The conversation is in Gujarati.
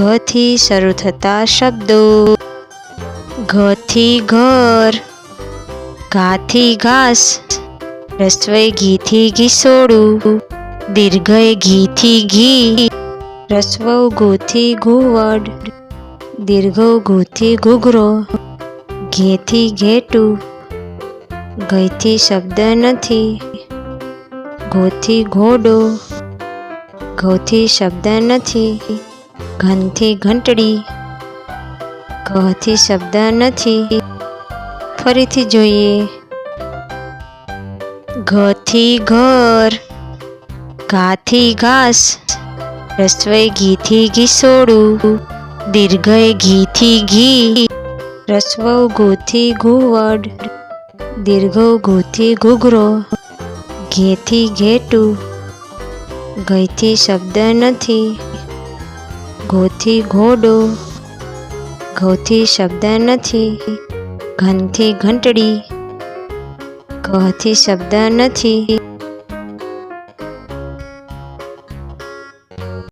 ઘથી શરૂ થતા શબ્દો. ઘથી ઘર, ઘાથી ઘાસ રસ્વઈ ઘીથી ઘીસોડું, દીર્ઘય ઘીથી ઘી, રસ્વ ગોથી ઘુવડ દીર્ઘ ગોથી ઘૂઘરો, ઘેથી ઘેટું ગઈથી શબ્દ નથી, ગોથી ઘોડો ઘઉથી શબ્દ નથી. ઘનથી ઘંટડી ઘથી શબ્દ નથી, ફરીથી જોઈએ. ઘથી ઘર ઘાથી ઘાસ રસ્વઈ ઘીથી ઘીસોડું દીર્ઘય ઘીથી ઘી, રસ્વ ગોથી ઘુવડ દીર્ઘ ગોથી ઘૂઘરો, ઘેથી ઘેટું ગઈથી શબ્દ નથી. ગોથી ઘોડો. ઘઉથી શબ્દ નથી ઘનથી ઘંટડી. ઘથી શબ્દ નથી